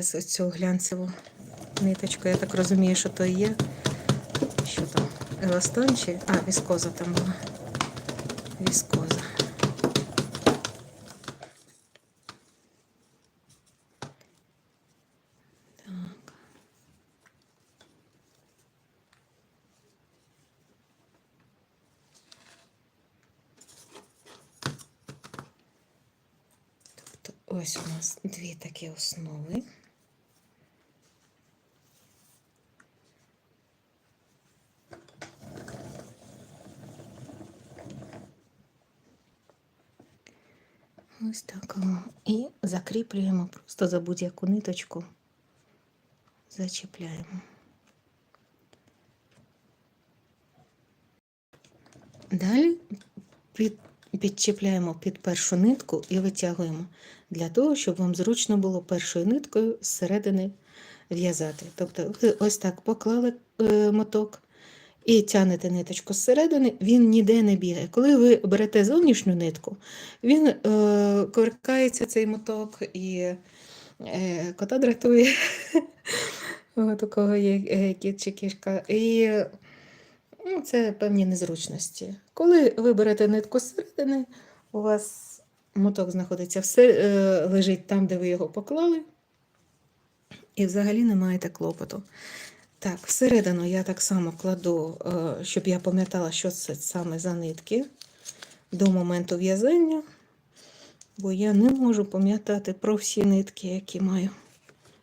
ось цю глянцеву ниточку. Я так розумію, що то є. Що там? Еластон чи? А, віскоза там була. Віскоза. Тобто ось у нас дві такі основи. Ось так. І закріплюємо просто за будь-яку ниточку. Зачіпляємо. Далі під, підчіпляємо під першу нитку і витягуємо для того, щоб вам зручно було першою ниткою зсередини в'язати. Тобто ви ось так поклали е, моток і тягнете ниточку зсередини, він ніде не бігає. Коли ви берете зовнішню нитку, він е, коркається цей моток і е, кота дратує. От у кого є е, кіт чи кішка. І ну, це певні незручності. Коли ви берете нитку зсередини, у вас моток знаходиться все, е, лежить там, де ви його поклали, і взагалі не маєте клопоту. Так, всередину я так само кладу, е, щоб я пам'ятала, що це саме за нитки до моменту в'язання, бо я не можу пам'ятати про всі нитки, які маю.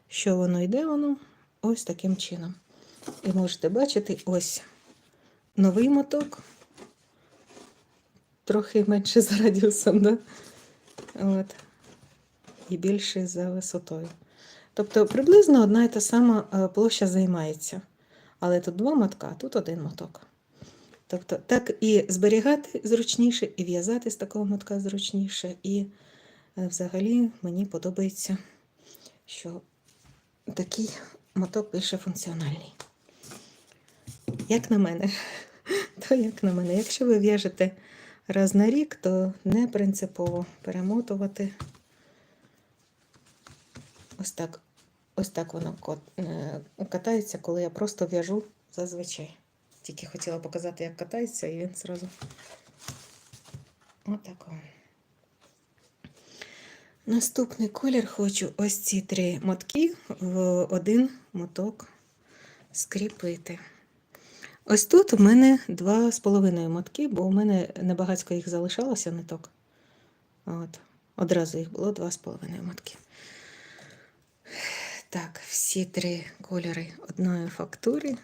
Що воно йде, воно ось таким чином. І можете бачити ось новий моток, трохи менше за радіусом, да? От. і більший за висотою. Тобто приблизно одна і та сама е, площа займається. Але тут два мотка, тут один моток. Тобто, так і зберігати зручніше, і в'язати з такого мотка зручніше. І е, взагалі мені подобається, що такий моток більше функціональний. Як на мене, то як на мене. Якщо ви в'яжете раз на рік, то не принципово перемотувати. Ось так. Ось так воно е, катається, коли я просто в'яжу зазвичай. Тільки хотіла показати, як катається, і він зразу. Отак. Наступний колір хочу ось ці три мотки в один моток скріпити. Ось тут у мене два з половиною мотки, бо у мене небагацько їх залишалося ниток. От. Одразу їх було два з половиною мотки. Так, всі три кольори одної фактури.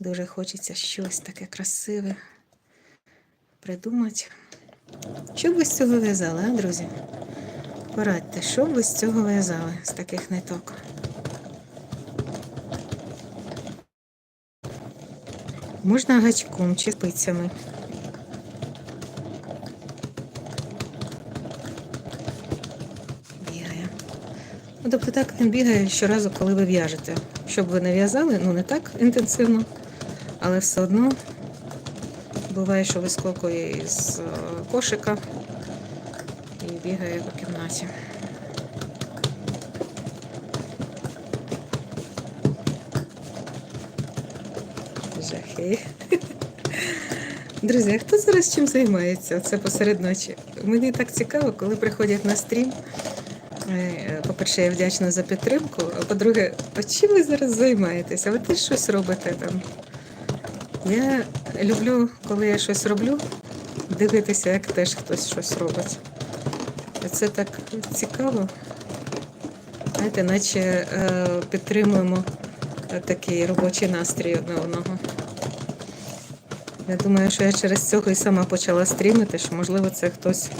Дуже хочеться щось таке красиве придумати. Що б ви з цього в'язали, а, друзі? Порадьте, що б ви з цього в'язали, з таких ниток? Можна гачком чи спицями. Бігає. Ну, тобто так він бігає щоразу, коли ви в'яжете. Щоб ви не в'язали, ну не так інтенсивно, але все одно буває, що вискокує із е, кошика і бігає по кімнаті. Жахи. Друзі, хто зараз чим займається? Це посеред ночі. Мені так цікаво, коли приходять на стрім. Е, По-перше, я вдячна за підтримку. А по-друге, а чим ви зараз займаєтеся? Ви теж щось робите там? Я люблю, коли я щось роблю, дивитися, як теж хтось щось робить. Це так цікаво. Знаєте, наче е, підтримуємо е, такий робочий настрій одне одного. Я думаю, що я через цього і сама почала стрімити, що можливо це хтось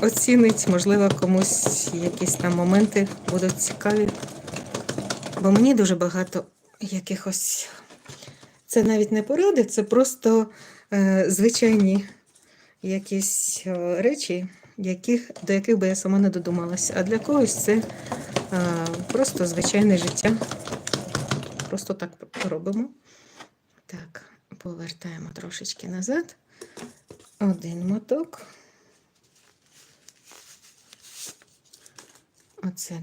оцінить, можливо, комусь якісь там моменти будуть цікаві. Бо мені дуже багато якихось. Це навіть не поради, це просто е, звичайні якісь е, речі, яких, до яких би я сама не додумалася. А для когось це е, просто звичайне життя. Просто так робимо. Так, повертаємо трошечки назад. Один моток. Оце.